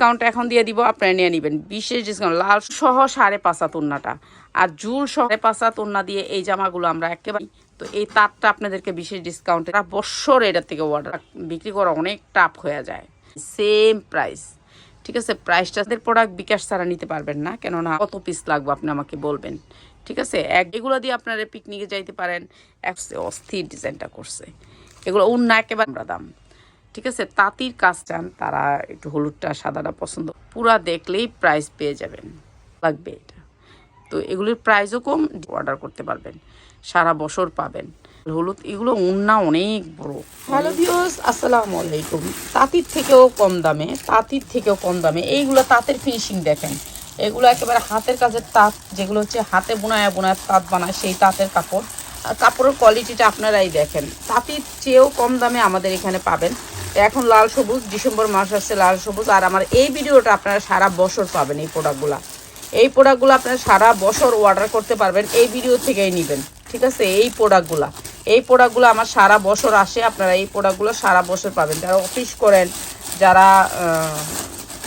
Discount এখন দিয়ে দিব, আপনারা নিয়ে নেবেন। বিশেষ ডিসকাউন্ট লাল সহ সাড়ে পাঁচা তুন্নাটা আর জুল সাড়ে পাঁচা তুন্না দিয়ে এই জামাগুলো আমরা একেবারে তো এই তারটা আপনাদেরকে বিশেষ ডিসকাউন্টে বছর এটার থেকে অর্ডার বিক্রি করা অনেক টাফ হয়ে যায়। সেম প্রাইস ঠিক আছে? প্রাইসটাদের প্রোডাক্ট বিকাশ ছাড়া নিতে পারবেন না, কেননা কত পিস লাগবে আপনি আমাকে বলবেন। ঠিক আছে? এক এগুলো দিয়ে আপনারা পিকনিকে যাইতে পারেন। এক অস্থির ডিজাইনটা করছে। এগুলো অন্য একেবারে আমরা দাম। ঠিক আছে? তাঁতির কাজ চান, তারা একটু হলুদটা, সাদাটা পছন্দ। পুরা দেখলেই প্রাইস পেয়ে যাবেন। লাগবে এটা। তো এগুলির প্রাইসও কম অর্ডার করতে পারবেন। সারা বছর পাবেন। হলুদ, এগুলো উন্না অনেক বড়। হ্যালো ভিউস আসসালামু আলাইকুম। তাঁতির থেকেও কম দামে, তাঁতির থেকেও কম দামে। এইগুলো তাঁতের ফিনিশিং দেখেন। এগুলো একেবারে হাতের কাজের তাঁত, যেগুলো হচ্ছে হাতে বোনায় বোনায় তাঁত বানায় সেই তাঁতের কাপড়। কাপড়ের কোয়ালিটিটা আপনারাই দেখেন। তাঁতির চেয়েও কম দামে আমাদের এখানে পাবেন। এখন লাল সবুজ, ডিসেম্বর মাস আসছে লাল সবুজ, আর আমার এই ভিডিওটা আপনারা সারা বছর পাবেন এই প্রোডাক্টগুলো এই প্রোডাক্টগুলো আপনারা সারা বছর অর্ডার করতে পারবেন, এই ভিডিও থেকেই নেবেন, ঠিক আছে? এই প্রোডাক্টগুলো এই প্রোডাক্টগুলো আমার সারা বছর আসে, আপনারা এই প্রোডাক্টগুলো সারা বছর পাবেন। যারা অফিস করেন, যারা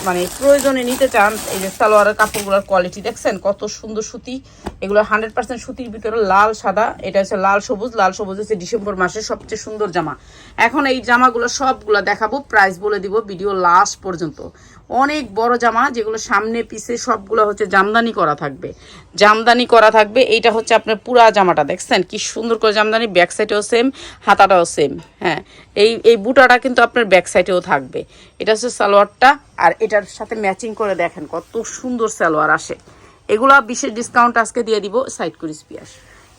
মানে প্রয়োজনে নিতে চান, এই যে সালোয়ারের কাপড়গুলোর কোয়ালিটি দেখছেন? কত সুন্দর সুতি। এগুলো হান্ড্রেড পার্সেন্ট সুতির ভিতরে লাল সাদা। এটা হচ্ছে লাল সবুজ। লাল সবুজ হচ্ছে ডিসেম্বর মাসের সবচেয়ে সুন্দর জামা। এখন এই জামাগুলো সবগুলো দেখাবো প্রাইস বলে দিব ভিডিও লাস্ট পর্যন্ত। অনেক বড় জামা, যেগুলো সামনে পিছে সবগুলো হচ্ছে জামদানি করা থাকবে। জামদানি করা থাকবে, এইটা হচ্ছে আপনার পুরা জামাটা, দেখছেন? কি সুন্দর করে জামদানি ব্যাক সাইডেও সেম হাতাটাও সেম হ্যাঁ? এই এই বুটাটা কিন্তু আপনার ব্যাক সাইডেও থাকবে। এটা হচ্ছে সালোয়ারটা, আর এটার সাথে ম্যাচিং করে দেখেন কত সুন্দর সালোয়ার আসে। এগুলো বিশেষ ডিসকাউন্ট আজকে দিয়ে দিব সাইড করিস পিয়াস।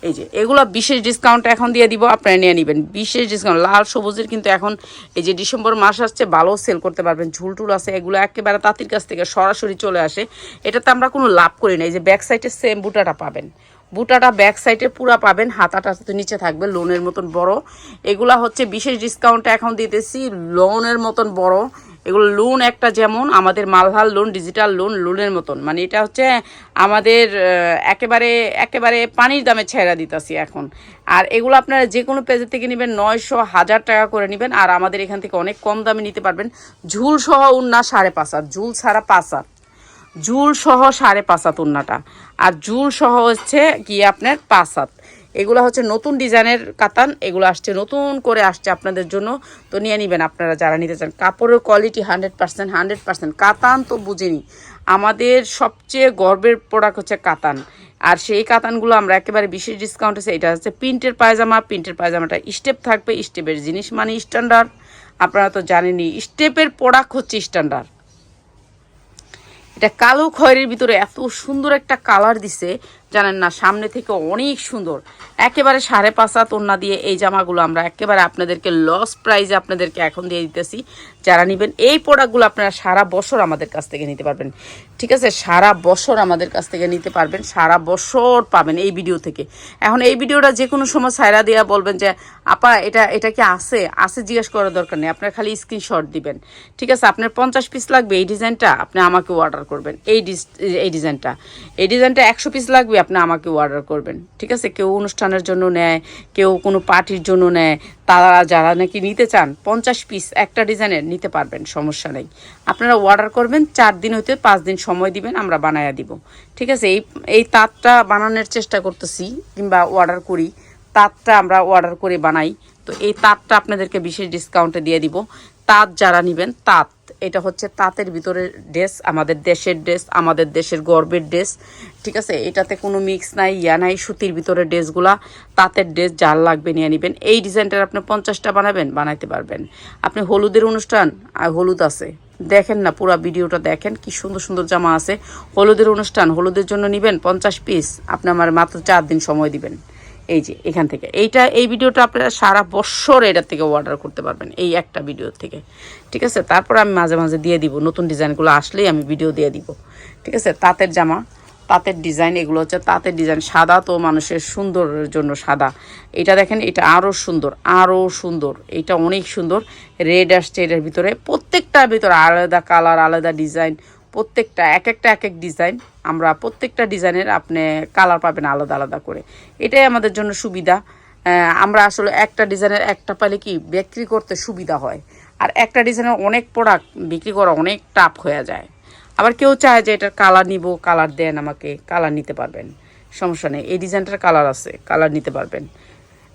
এই যে, এগুলো বিশেষ ডিসকাউন্ট এখন দিয়ে দিব, আপনারা নিয়ে নেবেন। বিশেষ ডিসকাউন্ট লাল সবুজের কিন্তু এখন এই যে ডিসেম্বর মাস আসছে ভালো সেল করতে পারবেন। ঝুলটুল আছে, এগুলো একেবারে তাঁতির কাছ থেকে সরাসরি চলে আসে। এটাতে আমরা কোনো লাভ করি না। এই যে ব্যাক সাইডে সেম বুটাটা পাবেন। বুটাটা ব্যাক সাইডে পুরা পাবেন, হাতাটা তো নিচে থাকবে লোনের মতন বড়। এগুলা হচ্ছে বিশেষ ডিসকাউন্টে এখন দিতেছি লোনের মতন বড়। এগুলো লোন একটা যেমন, আমাদের মালহাল লোন ডিজিটাল লোন লোনের মতন। মানে এটা হচ্ছে আমাদের একেবারে একেবারে পানির দামে ছেড়া দিতেছি এখন। আর এগুলো আপনারা যে কোনো পেজের থেকে নেবেন, নয়শো হাজার টাকা করে নেবেন। আর আমাদের এখান থেকে অনেক কম দামে নিতে পারবেন। ঝুল সহ উন্না সাড়ে পাঁচ হাত, ঝুল ছাড়া পাঁচ হাত। জুল সহ সাড়ে পাঁচ হাত উন্নাটা। আর জুল সহ হচ্ছে কি আপনার পাঁচ হাত। এগুলো হচ্ছে নতুন ডিজাইনের কাতান, এগুলো আসছে, নতুন করে আসছে আপনাদের জন্য। তো নিয়ে নেবেন আপনারা যারা নিতে চান। কাপড়ের quality hundred percent hundred percent কাতান তো বুঝিনি। আমাদের সবচেয়ে গর্বের প্রোডাক্ট হচ্ছে কাতান। আর সেই কাতানগুলো আমরা একেবারে বিশেষ ডিসকাউন্ট আছে এটা হচ্ছে প্রিন্টের পায়জামা। প্রিন্টের পায়জামাটা স্টেপ থাকবে স্টেপের জিনিস মানে স্ট্যান্ডার্ড আপনারা তো জানেনই স্টেপের প্রোডাক্ট হচ্ছে স্ট্যান্ডার্ড এটা কালো খয়েরির ভিতরে এত সুন্দর একটা কালার দিছে। জানেন না, সামনে থেকে অনেক সুন্দর। একেবারে সাড়ে পাঁচ হাত ওন্না দিয়ে এই জামাগুলো আমরা একেবারে আপনাদেরকে লস প্রাইজে আপনাদেরকে এখন দিয়ে দিতেছি। যারা নেবেন, এই প্রোডাক্টগুলো আপনারা সারা বছর আমাদের কাছ থেকে নিতে পারবেন। ঠিক আছে? সারা বছর আমাদের কাছ থেকে নিতে পারবেন, সারা বছর পাবেন এই ভিডিও থেকে। এখন এই ভিডিওটা যে কোনো সময় সাইরা দিয়া বলবেন যে, আপা, এটা এটা কি আছে? আছে জিজ্ঞেস করার দরকার নেই। আপনার খালি স্ক্রিনশট দিবেন। ঠিক আছে? আপনার পঞ্চাশ পিস লাগবে এই ডিজাইনটা আপনি আমাকে অর্ডার করবেন। এই এই ডিজাইনটা এই ডিজাইনটা একশো পিস লাগবে আপনি আমাকে অর্ডার করবেন। ঠিক আছে? কেউ অনুষ্ঠানের জন্য নেয়, কেউ কোনো পার্টির জন্য নেয়, তারা যারা নাকি নিতে চান, পঞ্চাশ পিস একটা ডিজাইনের নিতে পারবেন, সমস্যা নেই। আপনারা অর্ডার করবেন, চার দিন হতে পাঁচ দিন সময় দিবেন, আমরা বানায়া দিব। ঠিক আছে? এই এই তাঁতটা বানানোর চেষ্টা করতেছি কিংবা অর্ডার করি। তাঁতটা আমরা অর্ডার করে বানাই। তো এই তাঁতটা আপনাদেরকে বিশেষ ডিসকাউন্টে দিয়ে দিব। তাঁত যারা নেবেন, তাঁত এটা হচ্ছে তাঁতের ভিতরে ড্রেস আমাদের দেশের ড্রেস আমাদের দেশের গর্বের ড্রেস ঠিক আছে? এটাতে কোনো মিক্স নাই, ইয়া নাই, সুতির ভিতরে ড্রেসগুলা তাঁতের ড্রেস যার লাগবে নিয়ে নেবেন। এই ডিজাইনটার আপনি পঞ্চাশটা বানাবেন, বানাইতে পারবেন। আপনি হলুদের অনুষ্ঠান, আর হলুদ আছে। দেখেন না, পুরো ভিডিওটা দেখেন, কি সুন্দর সুন্দর জামা আছে। হলুদের অনুষ্ঠান, হলুদের জন্য নেবেন পঞ্চাশ পিস আপনি আমার মাত্র চার দিন সময় দিবেন। এই যে, এখান থেকে। এইটা, এই ভিডিওটা আপনারা সারা বছর এটার থেকে অর্ডার করতে পারবেন, এই একটা ভিডিও থেকে। ঠিক আছে? তারপর আমি মাঝে মাঝে দিয়ে দিব। নতুন ডিজাইনগুলো আসলেই আমি ভিডিও দিয়ে দিব। ঠিক আছে? তাঁতের জামা, তাঁতের ডিজাইন, এগুলো হচ্ছে তাঁতের ডিজাইন। সাদা তো মানুষের সুন্দরের জন্য সাদা। এটা দেখেন, এটা আরও সুন্দর আরও সুন্দর। এটা অনেক সুন্দর। রেড আসছে এটার ভিতরে। প্রত্যেকটার ভিতরে আলাদা কালার আলাদা ডিজাইন প্রত্যেকটা এক একটা এক এক ডিজাইন আমরা প্রত্যেকটা ডিজাইনের আপনি কালার পাবেন আলাদা আলাদা করে। এটাই আমাদের জন্য সুবিধা। আমরা আসলে একটা ডিজাইনের একটা পাইলে কি বিক্রি করতে সুবিধা হয়। আর একটা ডিজাইনের অনেক প্রোডাক্ট বিক্রি করা অনেক টাফ হয়ে যায়। আবার কেউ চায় যে এটার কালার নিব কালার দেন আমাকে কালার নিতে পারবেন। সমস্যা নেই, এই ডিজাইনটার কালার আছে কালার নিতে পারবেন।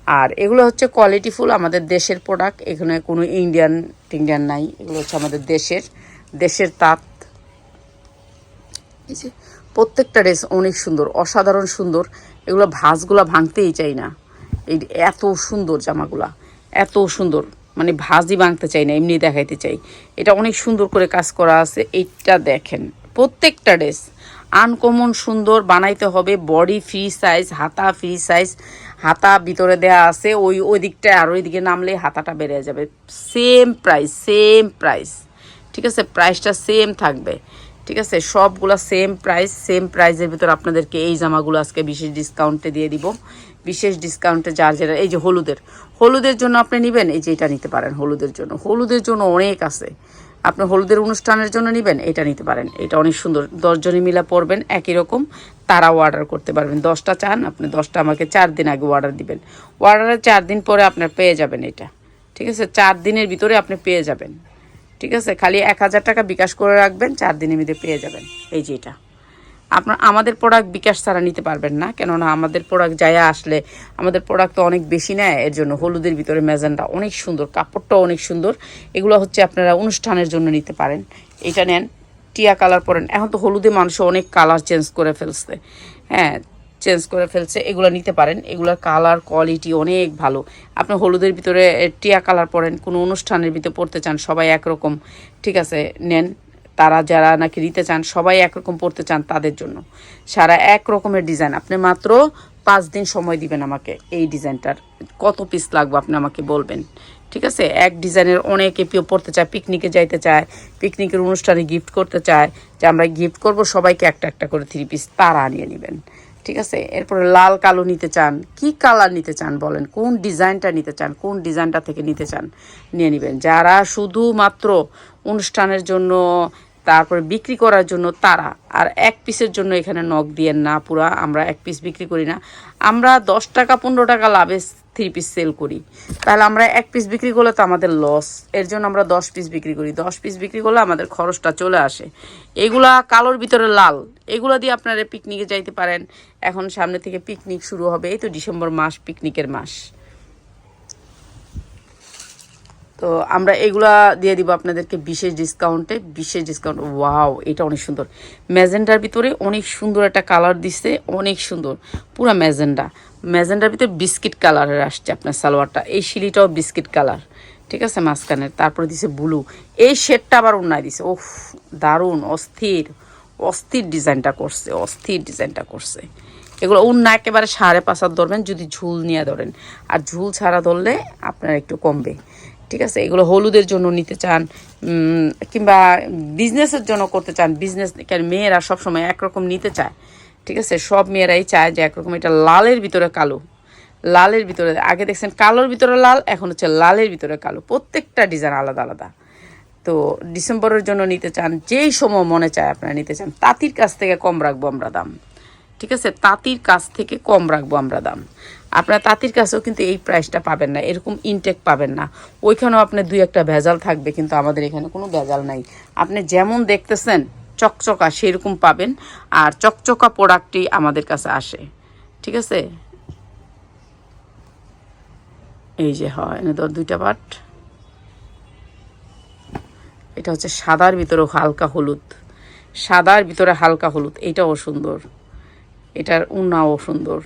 আর এগুলো হচ্ছে কোয়ালিটিফুল আমাদের দেশের প্রোডাক্ট এখানে কোনো ইন্ডিয়ান টিন্ডিয়ান নাই, এগুলো হচ্ছে আমাদের দেশের দেশের তাঁত। এই প্রত্যেকটা ড্রেস অনেক সুন্দর, অসাধারণ সুন্দর। এগুলো ভাঁজগুলো ভাঙতেই চাই না। এই এত সুন্দর জামাগুলা, এত সুন্দর। মানে ভাঁজই ভাঙতে চাই না, এমনি দেখাইতে চাই। এটা অনেক সুন্দর করে কাজ করা আছে, এইটা দেখেন। প্রত্যেকটা ড্রেস আনকমন সুন্দর, বানাইতে হবে বডি ফ্রি সাইজ, হাতা ফ্রি সাইজ, হাতা ভিতরে দেয়া আছে, ওই ওই দিকটায় আর ওই দিকে নামলে হাতাটা বেড়ে যাবে। Same price same price. ঠিক আছে? প্রাইসটা সেম থাকবে। ঠিক আছে? সবগুলো সেম প্রাইস সেম প্রাইসের ভিতর আপনাদেরকে এই জামাগুলো আজকে বিশেষ ডিসকাউন্টে দিয়ে দিব। বিশেষ ডিসকাউন্টে যার যেটা এই যে হলুদের। হলুদের জন্য আপনি নেবেন, এই যে এটা নিতে পারেন হলুদের জন্য। হলুদের জন্য অনেক আছে। আপনি হলুদের অনুষ্ঠানের জন্য নেবেন, এটা নিতে পারেন। এটা অনেক সুন্দর। দশজনে মিলা পরবেন, একই রকম। তারাও অর্ডার করতে পারবেন। দশটা চান, আপনি দশটা আমাকে চার দিন আগে অর্ডার দিবেন। অর্ডারের চার দিন পরে আপনার পেয়ে যাবেন এটা। ঠিক আছে? চার দিনের ভিতরে আপনি পেয়ে যাবেন। ঠিক আছে? খালি এক হাজার টাকা বিকাশ করে রাখবেন, চার দিনের মধ্যে পেয়ে যাবেন। এই যে এটা। আপনার, আমাদের প্রোডাক্ট বিকাশ ছাড়া নিতে পারবেন না, কেননা আমাদের প্রোডাক্ট যায়া আসলে আমাদের প্রোডাক্ট তো অনেক বেশি নেয়, এর জন্য হলুদের ভিতরে মেজানটা অনেক সুন্দর, কাপড়টাও অনেক সুন্দর। এগুলো হচ্ছে আপনারা অনুষ্ঠানের জন্য নিতে পারেন। এটা নেন, টিয়া কালার পরেন। এখন তো হলুদে মানুষ অনেক কালার চেঞ্জ করে ফেলছে। হ্যাঁ চেঞ্জ করে ফেলছে, এগুলো নিতে পারেন। এগুলোর কালার কোয়ালিটি অনেক ভালো। আপনি হলুদের ভিতরে টিয়া কালার পরেন, কোনো অনুষ্ঠানের ভিতরে পড়তে চান, সবাই একরকম, ঠিক আছে, নেন। তারা যারা নাকি নিতে চান, সবাই একরকম পড়তে চান তাদের জন্য। সারা এক রকমের ডিজাইন আপনি মাত্র পাঁচ দিন সময় দিবেন আমাকে এই ডিজাইনটার কত পিস লাগবে আপনি আমাকে বলবেন, ঠিক আছে? এক ডিজাইনের অনেকে পিও পড়তে চায় পিকনিকে যাইতে চায় পিকনিকের অনুষ্ঠানে গিফট করতে চায়। যে আমরা গিফট করব, সবাইকে একটা একটা করে থ্রি পিস তারা আনিয়ে নেবেন। ঠিক আছে? এরপরে লাল কালো নিতে চান। কি কালার নিতে চান বলেন? কোন ডিজাইনটা নিতে চান? কোন ডিজাইনটা থেকে নিতে চান? নিয়ে নেবেন। যারা শুধুমাত্র অনুষ্ঠানের জন্য, তারপরে বিক্রি করার জন্য তারা, আর এক পিসের জন্য এখানে নখ দিয়ে না পুরা, আমরা এক পিস বিক্রি করি না। আমরা দশ টাকা, পনেরো টাকা লাভে থ্রি পিস সেল করি। তাহলে আমরা এক পিস বিক্রি করলে তো আমাদের লস এর জন্য আমরা দশ পিস বিক্রি করি। দশ পিস বিক্রি করলে আমাদের খরচটা চলে আসে। এগুলা কালোর ভিতরে লাল। এগুলো দিয়ে আপনারা পিকনিকে যাইতে পারেন। এখন সামনে থেকে পিকনিক শুরু হবে। এই তো ডিসেম্বর মাস পিকনিকের মাস। তো আমরা এগুলা দিয়ে দিব আপনাদেরকে বিশেষ ডিসকাউন্টে বিশেষ ডিসকাউন্ট ওয়াও এটা অনেক সুন্দর। ম্যাজেন্ডার ভিতরে অনেক সুন্দর একটা কালার দিছে, অনেক সুন্দর। পুরো ম্যাজেন্ডা। ম্যাজেন্ডার ভিতরে বিস্কিট কালারের আসছে আপনার সালোয়ারটা। এই শিলিটাও বিস্কিট কালার ঠিক আছে মাঝখানের তারপরে দিছে ব্লু এই শেডটা আবার অন্যায় দিছে। ওফ দারুণ, অস্থির। অস্থির ডিজাইনটা করছে, অস্থির ডিজাইনটা করছে। এগুলো অন্য একেবারে সাড়ে পাঁচ ধরবেন, যদি ঝুল নিয়ে ধরেন। আর ঝুল ছাড়া ধরলে আপনার একটু কমবে। ঠিক আছে? এগুলো হলুদের জন্য নিতে চান কিংবা বিজনেসের জন্য করতে চান বিজনেস মেয়েরা সবসময় একরকম নিতে চায়, ঠিক আছে? সব মেয়েরাই চায় যে একরকম এটা লালের ভিতরে কালো, লালের ভিতরে, আগে দেখছেন কালোর ভিতরে লাল, এখন হচ্ছে লালের ভিতরে কালো, প্রত্যেকটা ডিজাইন আলাদা আলাদা। তো ডিসেম্বরের জন্য নিতে চান, যেই সময় মনে চায় আপনারা নিতে চান, তাঁতির কাছ থেকে কম রাখব আমরা দাম, ঠিক আছে? তাঁতির কাছ থেকে কম রাখব আমরা দাম। আপনার তাঁতির কাছেও কিন্তু এই প্রাইসটা পাবেন না, এরকম ইনটেক পাবেন না। ওইখানেও আপনার দুই একটা ভেজাল থাকবে, কিন্তু আমাদের এখানে কোনো ভেজাল নাই। আপনি যেমন দেখতেছেন, চকচকা সেরকম পাবেন, আর চকচকা প্রোডাক্টটি আমাদের কাছে আসে। ঠিক আছে? এই যে হয়, এনে ধর দুইটা পাট। এটা হচ্ছে সাদার ভিতরে হালকা হলুদ। সাদার ভিতরে হালকা হলুদ, এটাও সুন্দর। এটার উন্নাও সুন্দর।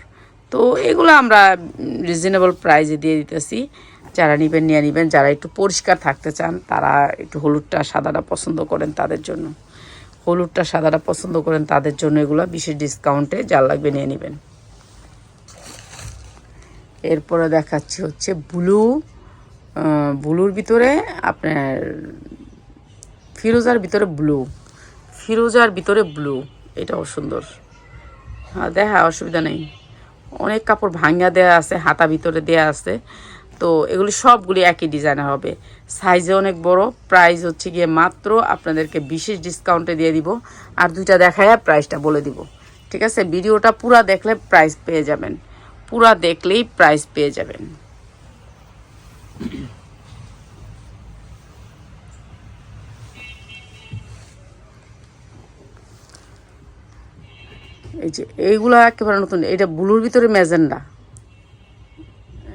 তো এগুলো আমরা রিজনেবল প্রাইজে দিয়ে দিতেছি। যারা নেবেন, নিয়ে নেবেন। যারা একটু পরিষ্কার থাকতে চান, তারা একটু হলুদটা, সাদাটা পছন্দ করেন তাদের জন্য। হলুদটা, সাদাটা পছন্দ করেন তাদের জন্য এগুলো বিশেষ ডিসকাউন্টে যার লাগবে নিয়ে নেবেন। এরপরে দেখাচ্ছি হচ্ছে ব্লু। ব্লুর ভিতরে আপনার ফিরোজার ভিতরে ব্লু। ফিরোজার ভিতরে ব্লু। এটাও সুন্দর। হ্যাঁ দেখা, অসুবিধা নেই। অনেক কাপড় ভাঙ্গা দেয়া আছে, হাতা ভিতরে দেয়া আছে। তো এগুলি সবগুলি একই ডিজাইনের হবে। সাইজে অনেক বড় প্রাইস হচ্ছে গিয়ে মাত্র আপনাদেরকে বিশেষ ডিসকাউন্টে দিয়ে দিব। আর দুইটা দেখায় প্রাইসটা বলে দিব। ঠিক আছে? ভিডিওটা পুরা দেখলে প্রাইস পেয়ে যাবেন। পুরা দেখলেই প্রাইস পেয়ে যাবেন। এই যে, এইগুলো একেবারে নতুন। এটা ব্লুর ভিতরে ম্যাজেন্ডা।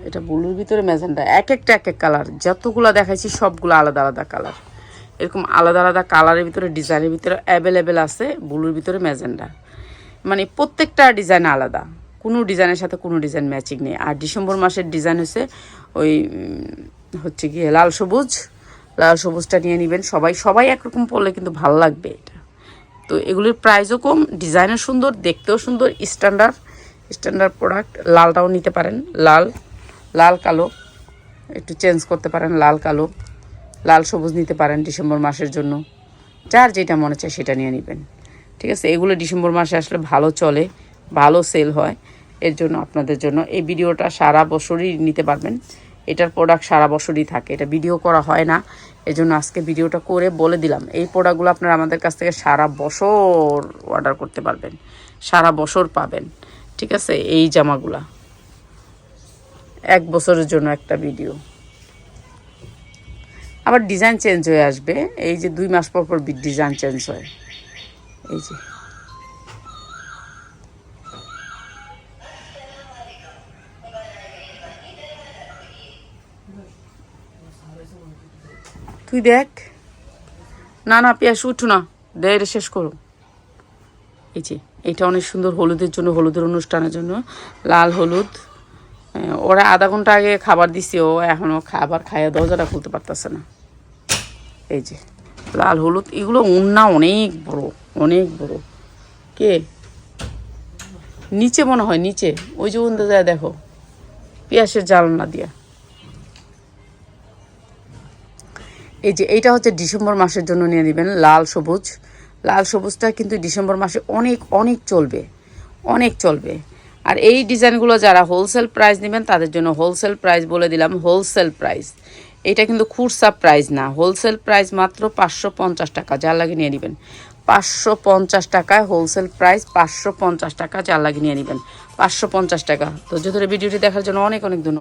এটা ব্লুর ভিতরে ম্যাজেন্ডা। এক একটা এক এক কালার। যতগুলো দেখাইছি, সবগুলো আলাদা আলাদা কালার। এরকম আলাদা আলাদা কালারের ভিতরে, ডিজাইনের ভিতরে অ্যাভেলেবেল আছে, ব্লুর ভিতরে ম্যাজেন্ডা। মানে প্রত্যেকটা ডিজাইন আলাদা। কোনো ডিজাইনের সাথে কোনো ডিজাইন ম্যাচিং নেই। আর ডিসেম্বর মাসের ডিজাইন হচ্ছে ওই হচ্ছে গিয়ে লাল সবুজ। লাল সবুজটা নিয়ে নেবেন সবাই। সবাই একরকম পরলে কিন্তু ভালো লাগবে এটা। তো এগুলির প্রাইসও কম ডিজাইনও সুন্দর, দেখতেও সুন্দর স্ট্যান্ডার্ড স্ট্যান্ডার্ড প্রোডাক্ট লালটাও নিতে পারেন, লাল লাল কালো, একটু চেঞ্জ করতে পারেন, লাল কালো, লাল সবুজ নিতে পারেন ডিসেম্বর মাসের জন্য, যার যেটা মনে চায় সেটা নিয়ে নেবেন। ঠিক আছে, এগুলো ডিসেম্বর মাসে আসলে ভালো চলে, ভালো সেল হয়, এর জন্য আপনাদের জন্য এই ভিডিওটা সারা বছরই নিতে পারবেন। এটার প্রোডাক্ট সারা বছরই থাকে। এটা ভিডিও করা হয় না। এজন্য আজকে ভিডিওটা করে বলে দিলাম। এই প্রোডাক্টগুলো আপনারা আমাদের কাছ থেকে সারা বছর অর্ডার করতে পারবেন। সারা বছর পাবেন। ঠিক আছে? এই জামাগুলা। এক বছরের জন্য একটা ভিডিও আবার ডিজাইন চেঞ্জ হয়ে আসবে। এই যে দুই মাস পর পর ডিজাইন চেঞ্জ হয়। এই যে। তুই দেখ। না না পেঁয়াজ উঠো না। দে এটা শেষ করো। এই যে এটা অনেক সুন্দর হলুদের জন্য, হলুদের অনুষ্ঠানের জন্য। লাল হলুদ। ওরা আধা ঘণ্টা আগে খাবার দিছে, ও এখনও খাবার খাইয়ে দরজাটা খুলতে পারতেছে না। এই যে, লাল হলুদ, এগুলো উন্না অনেক বড় অনেক বড়। কে? নিচে মনে হয়, নিচে। ওই যে উন্দে যায়, দেখো। পেঁয়াজের জ্বালনা দিয়া। এই যে এইটা হচ্ছে ডিসেম্বর মাসের জন্য নিয়ে নেবেন লাল সবুজ। লাল সবুজটা কিন্তু ডিসেম্বর মাসে অনেক অনেক চলবে অনেক চলবে। আর এই ডিজাইনগুলো যারা হোলসেল প্রাইস নেবেন, তাদের জন্য হোলসেল প্রাইস বলে দিলাম হোলসেল প্রাইস এটা কিন্তু খুরসা প্রাইস না হোলসেল প্রাইস মাত্র পাঁচশো পঞ্চাশ টাকা, যার লাগে নিয়ে নেবেন। পাঁচশো পঞ্চাশ টাকায় হোলসেল প্রাইস পাঁচশো পঞ্চাশ টাকা, যার লাগে নিয়ে নেবেন। পাঁচশো পঞ্চাশ টাকা। তো ধরে ভিডিওটি দেখার জন্য অনেক অনেক ধন্যবাদ।